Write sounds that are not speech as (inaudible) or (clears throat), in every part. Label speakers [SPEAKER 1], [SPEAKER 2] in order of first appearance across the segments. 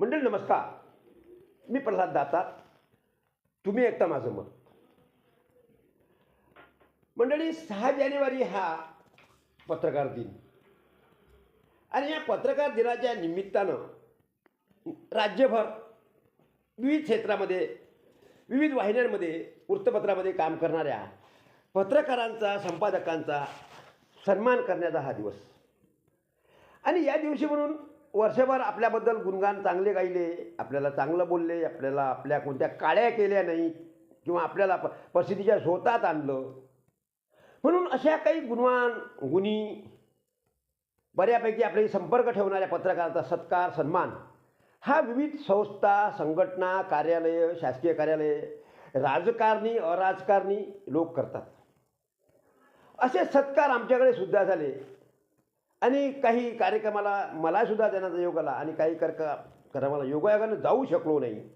[SPEAKER 1] मंडळी नमस्कार. मी प्रल्हाद दाता. तुम्ही ऐकता माझं मत. मंडळी सहा जानेवारी हा पत्रकार दिन. आणि या पत्रकार दिनाच्या निमित्तानं राज्यभर विविध क्षेत्रामध्ये विविध वाहिन्यांमध्ये वृत्तपत्रामध्ये काम करणाऱ्या पत्रकारांचा संपादकांचा सन्मान करण्याचा हा दिवस. आणि या दिवशी म्हणून वर्षभर आपल्याबद्दल गुणगान चांगले गायले आपल्याला चांगलं बोलले आपल्याला आपल्या कोणत्या काळ्या केल्या नाही किंवा आपल्याला प परिस्थितीच्या झोतात आणलं. म्हणून अशा काही गुणवान गुणी बऱ्यापैकी आपले संपर्क ठेवणाऱ्या पत्रकारांचा सत्कार सन्मान हा विविध संस्था संघटना कार्यालय शासकीय कार्यालय राजकारणी अराजकारणी लोक करतात. असे सत्कार आमच्याकडे सुद्धा झाले. आणि काही कार्यक्रमाला मलासुद्धा देण्याचा योग आला आणि काही कर कार्यक्रमाला योगायोगानं जाऊ शकलो नाही.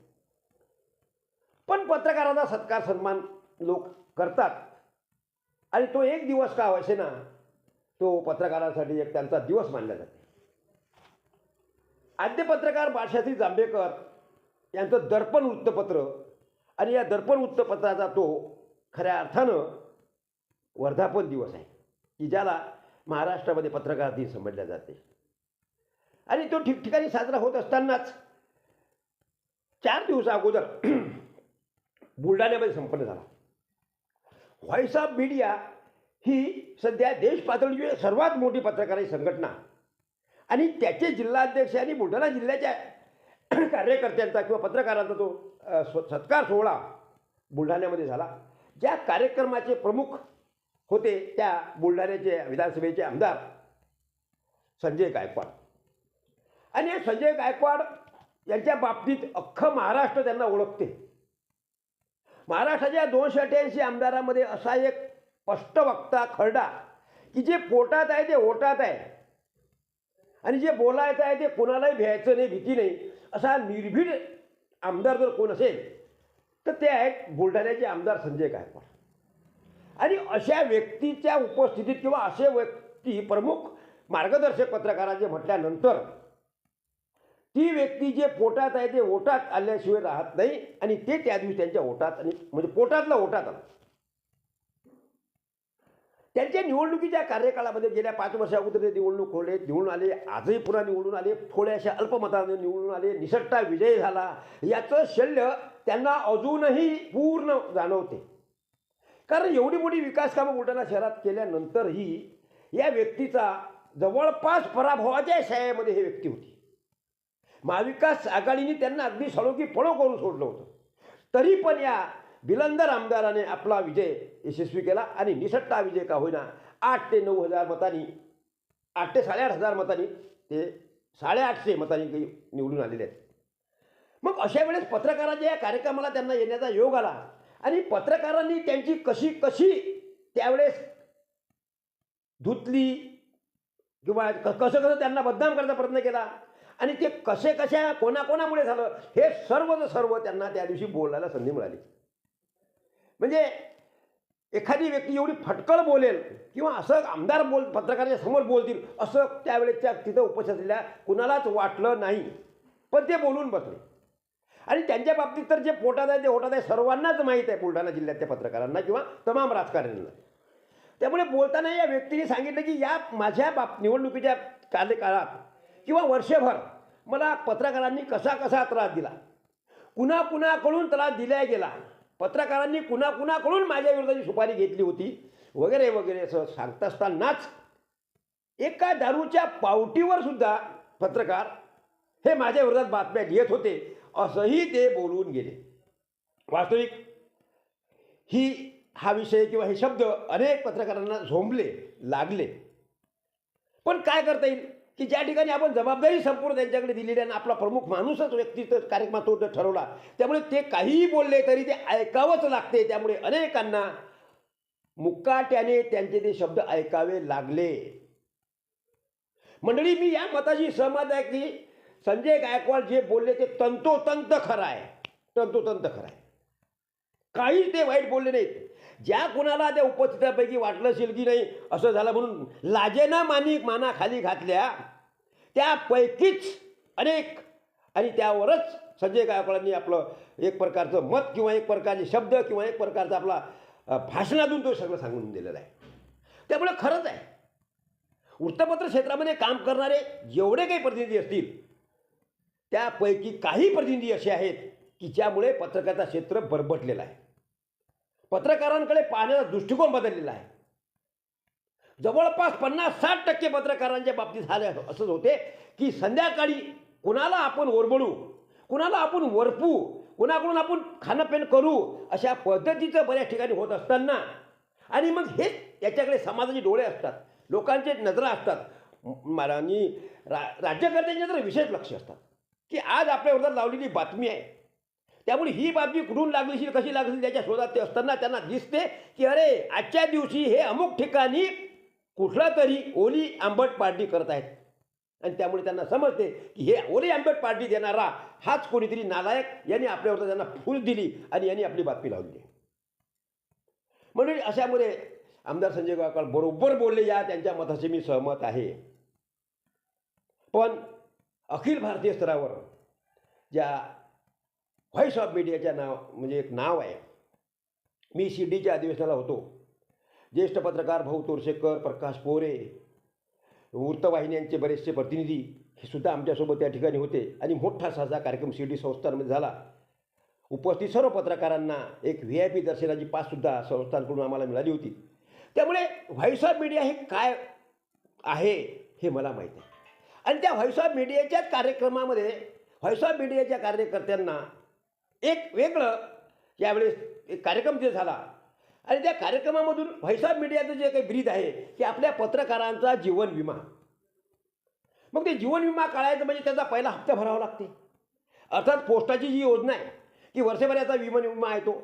[SPEAKER 1] पण पत्रकाराचा सत्कार सन्मान लोक करतात. आणि तो एक दिवस का असे ना तो पत्रकारांसाठी एक त्यांचा दिवस मानला जाते. आद्य पत्रकार बाळशास्त्री जांभेकर यांचं दर्पण वृत्तपत्र आणि या दर्पण वृत्तपत्राचा तो खऱ्या अर्थानं वर्धापन दिवस आहे. की ज्याला महाराष्ट्रामध्ये पत्रकार दिन समजल्या जाते. आणि तो ठिकठिकाणी साजरा होत असतानाच चार दिवसा अगोदर (clears throat) बुलढाण्यामध्ये संपन्न झाला. व्हॉइस ऑफ मीडिया ही सध्या देश पातळीची सर्वात मोठी पत्रकारी संघटना. आणि त्याचे जिल्हाध्यक्ष आणि बुलढाणा जिल्ह्याच्या (clears throat) कार्यकर्त्यांचा किंवा पत्रकारांचा तो सत्कार सोहळा बुलढाण्यामध्ये झाला. ज्या कार्यक्रमाचे प्रमुख होते त्या बुलढाण्याचे विधानसभेचे आमदार संजय गायकवाड. आणि संजय गायकवाड यांच्या बाबतीत अख्खं महाराष्ट्र त्यांना ओळखते. महाराष्ट्राच्या दोनशे अठ्ठ्याऐंशी आमदारामध्ये असा एक स्पष्ट वक्ता खरडा की जे पोटात आहे ते ओटात आहे. आणि जे बोलायचं आहे ते कोणालाही भ्यायचं नाही भीती नाही असा निर्भीड आमदार जर कोण असेल तर ते आहेत बुलढाण्याचे आमदार संजय गायकवाड. आणि अशा व्यक्तीच्या उपस्थितीत किंवा असे व्यक्ती प्रमुख मार्गदर्शक पत्रकाराचे म्हटल्यानंतर ती व्यक्ती जे पोटात आहे ते ओटात आल्याशिवाय राहत नाही आणि ते त्या दिवशी त्यांच्या ओटात आणि म्हणजे पोटातलं ओटात आलं त्यांच्या निवडणुकीच्या कार्यकाळामध्ये गेल्या पाच वर्षा अगोदर ते निवडणूक होले निवडून आले आजही पुन्हा निवडून आले थोड्याशा अल्पमताने निवडून आले निसट्टा विजय झाला. याचं शल्य त्यांना अजूनही पूर्ण जाणवते. कारण एवढी मोठी विकास कामं बुलढाणा शहरात केल्यानंतरही या व्यक्तीचा जवळपास पराभवाच्या शाळेमध्ये ही व्यक्ती होती. महाविकास आघाडीने त्यांना अगदी सळोकी पळो करून सोडलं होतं. तरी पण या बिलंदर आमदाराने आपला विजय यशस्वी केला आणि निसट्टा विजय का होईना आठ ते नऊ हजार मतांनी आठ ते साडेआठ हजार मतांनी ते साडेआठशे मतांनी काही निवडून आलेले आहेत. मग अशा वेळेस पत्रकाराच्या या कार्यक्रमाला त्यांना येण्याचा योग आला. आणि पत्रकारांनी त्यांची कशी कशी त्यावेळेस धुतली किंवा क- कसं कसं त्यांना बदनाम करायचा प्रयत्न केला आणि ते कसे कशा कोणाकोणामुळे झालं हे सर्व सर्व त्यांना त्या दिवशी बोलायला संधी मिळाली. म्हणजे एखादी व्यक्ती एवढी फटकळ बोलेल किंवा असं आमदार बोल पत्रकाराच्या समोर बोलतील असं त्यावेळेच्या तिथं उपस्थित असलेल्या कुणालाच वाटलं नाही. पण ते बोलून बसले. आणि त्यांच्या बाबतीत तर जे पोटात आहे ते होटात आहे सर्वांनाच माहीत आहे बुलढाणा जिल्ह्यातल्या पत्रकारांना किंवा तमाम राजकारण्यांना. त्यामुळे बोलताना या व्यक्तीने सांगितलं की या माझ्या बाब निवडणुकीच्या कार्यकाळात किंवा वर्षभर मला पत्रकारांनी कसा कसा त्रास दिला. कुणा कुणाकडून त्रास दिला गेला. पत्रकारांनी कुणा कुणाकडून माझ्या विरोधाची सुपारी घेतली होती. वगैरे वगैरे असं सांगत असतानाच एका दारूच्या पावटीवर सुद्धा पत्रकार हे माझ्या विरोधात बातम्या लिहित होते. असंही ते बोलून गेले. वास्तविक ही हा विषय किंवा हे शब्द अनेक पत्रकारांना झोंबले लागले. पण काय करता येईल? की ज्या ठिकाणी आपण जबाबदारी संपूर्ण त्यांच्याकडे दिलेली आहे आणि आपला प्रमुख माणूसच व्यक्ती कार्यक्रमात तो ठरवला त्यामुळे ते काहीही बोलले तरी ते ऐकावंच लागते. त्यामुळे अनेकांना मुक्काट्याने त्यांचे ते शब्द ऐकावे लागले. मंडळी मी या मताशी सहमत आहे की संजय गायकवाड जे बोलले ते तंतोतंत खरं आहे. तंतोतंत खरं आहे. काहीच ते वाईट बोलले नाहीत. ज्या कुणाला त्या उपस्थितापैकी वाटलं असेल की नाही असं झालं म्हणून लाजेना मानी माना खाली घातल्या त्यापैकीच अनेक आणि त्यावरच संजय गायकवाडांनी आपलं एक प्रकारचं मत किंवा एक प्रकारचे शब्द किंवा एक प्रकारचा आपला भाषणातून तो सगळं सांगून दिलेला आहे. त्यामुळे खरंच आहे. वृत्तपत्र क्षेत्रामध्ये काम करणारे जेवढे काही प्रतिनिधी असतील त्यापैकी काही प्रतिनिधी असे आहेत की ज्यामुळे पत्रकारिता क्षेत्र बरबटलेलं आहे. पत्रकारांकडे पाहण्याचा दृष्टिकोन बदललेला आहे. जवळपास पन्नास साठ टक्के पत्रकारांच्या बाबतीत झाले असंच होते की संध्याकाळी कुणाला आपण ओरबडू कुणाला आपण वरपू कुणाकडून आपण खाणंपेन करू अशा पद्धतीचं बऱ्याच ठिकाणी होत असताना आणि मग हेच याच्याकडे समाजाचे डोळे असतात लोकांचे नजरा असतात म- आणि रा राज्यकर्त्यांचे तर विशेष लक्ष असतात. की आज आपल्या विरोधात लावलेली बातमी आहे. त्यामुळे ही बातमी कुठून लागलीशी कशी लागली त्याच्या शोधात ते असताना त्यांना दिसते की अरे आजच्या दिवशी हे अमुक ठिकाणी कुठला तरी ओली आंबट पार्टी करत आहेत. आणि त्यामुळे त्यांना समजते की हे ओली आंबट पार्टी देणारा हाच कोणीतरी नालायक यांनी आपल्यावर त्यांना फूल दिली आणि यांनी आपली बातमी लावली. म्हणून अशामुळे आमदार संजय गायकवाड बरोबर बोलले या त्यांच्या मताशी मी सहमत आहे. पण अखिल भारतीय स्तरावर ज्या व्हॉइस ऑफ मीडियाच्या नाव म्हणजे एक नाव आहे. मी शिर्डीच्या अधिवेशनाला होतो. ज्येष्ठ पत्रकार भाऊ तोरशेकर प्रकाश पोरे वृत्तवाहिन्यांचे बरेचसे प्रतिनिधी हे सुद्धा आमच्यासोबत त्या ठिकाणी होते. आणि मोठा साजा कार्यक्रम शिर्डी संस्थांमध्ये झाला. उपस्थित सर्व पत्रकारांना एक व्ही आय पी दर्शनाची पाससुद्धा संस्थांकडून आम्हाला मिळाली होती. त्यामुळे व्हॉइस ऑफ मीडिया हे काय आहे हे मला माहीत आहे. आणि त्या व्हॉइस ऑफ मीडियाच्याच कार्यक्रमामध्ये व्हॉइस ऑफ मीडियाच्या कार्यकर्त्यांना एक वेगळं यावेळेस एक कार्यक्रम जे झाला. आणि त्या कार्यक्रमामधून व्हॉइस ऑफ मीडियाचं जे काही ब्रीद आहे की आपल्या पत्रकारांचा जीवन विमा. मग ते जीवन विमा काढायचं म्हणजे त्याचा पहिला हप्ता भरावा लागते. अर्थात पोस्टाची जी योजना आहे की वर्षभराचा विमा विमा आहे तो.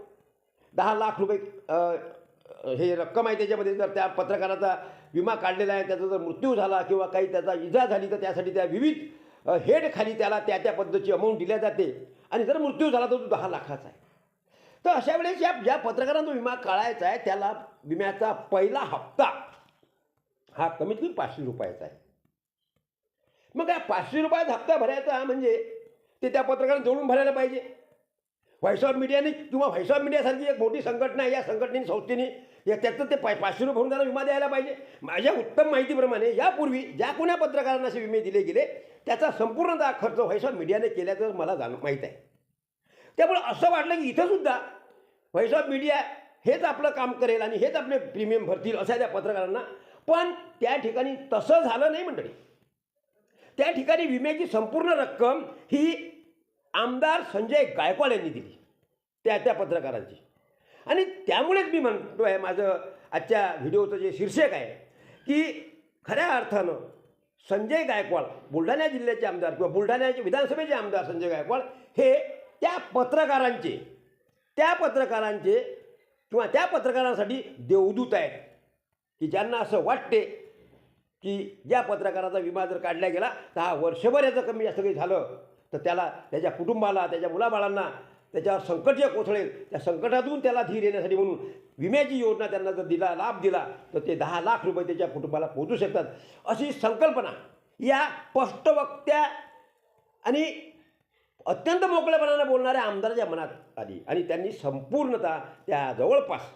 [SPEAKER 1] दहा लाख रुपये हे रक्कम आहे त्याच्यामध्ये जर त्या पत्रकाराचा विमा काढलेला आहे त्याचा जर मृत्यू झाला किंवा काही त्याचा इजा झाली तर त्यासाठी त्या विविध हेडखाली त्याला त्या त्या पद्धतीची अमाऊंट दिल्या जाते. आणि जर मृत्यू झाला तर तो दहा लाखाचा आहे. तर अशा वेळेस या ज्या पत्रकारांचा विमा काढायचा आहे त्याला विम्याचा पहिला हप्ता हा कमीत कमी पाचशे रुपयाचा आहे. मग या पाचशे रुपयाचा हप्ता भरायचा म्हणजे ते त्या पत्रकारांना जोडून भरायला पाहिजे. व्हॉइस ऑफ मीडियाने किंवा व्हॉइस ऑफ मीडियासारखी एक मोठी संघटना आहे या संघटनेने संस्थेने या त्याचं ते पाय पाचशे रुपये भरून त्याला विमा द्यायला पाहिजे. माझ्या उत्तम माहितीप्रमाणे यापूर्वी ज्या कोण्या पत्रकारांना असे विमे दिले गेले त्याचा संपूर्णतः खर्च व्हायसा ऑफ मीडियाने केल्याचं मला जाण माहीत आहे. त्यामुळे असं वाटलं की इथंसुद्धा व्हॉइस ऑफ मीडिया हेच आपलं काम करेल आणि हेच आपले प्रीमियम भरतील अशा त्या पत्रकारांना. पण त्या ठिकाणी तसं झालं नाही मंडळी. त्या ठिकाणी विम्याची संपूर्ण रक्कम ही आमदार संजय गायकवाड यांनी दिली. त्या त्या पत्रकारांची. आणि त्यामुळेच मी म्हणतो आहे माझं आजच्या व्हिडिओचं जे शीर्षक आहे की खऱ्या अर्थानं संजय गायकवाड बुलढाणा जिल्ह्याचे आमदार किंवा बुलढाण्याचे विधानसभेचे आमदार संजय गायकवाड हे त्या पत्रकारांचे त्या पत्रकारांचे किंवा त्या पत्रकारांसाठी देवदूत आहेत. की ज्यांना असं वाटते की ज्या पत्रकाराचा विमा जर काढला गेला तर हा वर्षभर याचं कमी जास्त काही झालं तर त्याला त्याच्या कुटुंबाला त्याच्या मुलाबाळांना त्याच्यावर संकट जे कोसळेल त्या संकटातून त्याला धीर येण्यासाठी म्हणून विम्याची योजना त्यांना जर दिला लाभ दिला तर ते दहा लाख रुपये त्याच्या कुटुंबाला पोहोचू शकतात. अशी संकल्पना या स्पष्टवक्त्या आणि अत्यंत मोकळेपणानं बोलणाऱ्या आमदाराच्या मनात आली. आणि त्यांनी संपूर्णतः त्या जवळपास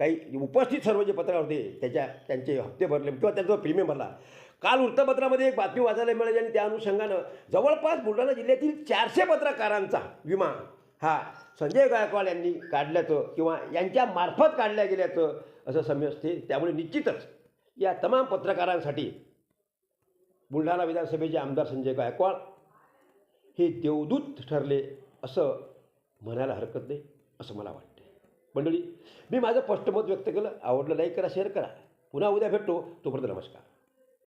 [SPEAKER 1] काही उपस्थित सर्व जे पत्रकार होते त्याच्या त्यांचे हप्ते भरले किंवा त्यांचा प्रीमियम भरला काल वृत्तपत्रामध्ये एक बातमी वाचायला मिळाली आणि त्या अनुषंगानं जवळपास बुलढाणा जिल्ह्यातील चारशे पत्रकारांचा विमा हा संजय गायकवाड यांनी काढल्याचं किंवा यांच्या मार्फत काढल्या गेल्याचं असं समजते त्यामुळे निश्चितच या तमाम पत्रकारांसाठी बुलढाणा विधानसभेचे आमदार संजय गायकवाड हे देवदूत ठरले असं म्हणायला हरकत नाही असं मला वाटते मंडळी मी माझं स्पष्ट मत व्यक्त केलं. आवडलं लाईक करा शेअर करा. पुन्हा उद्या भेटतो. तोपर्यंत नमस्कार.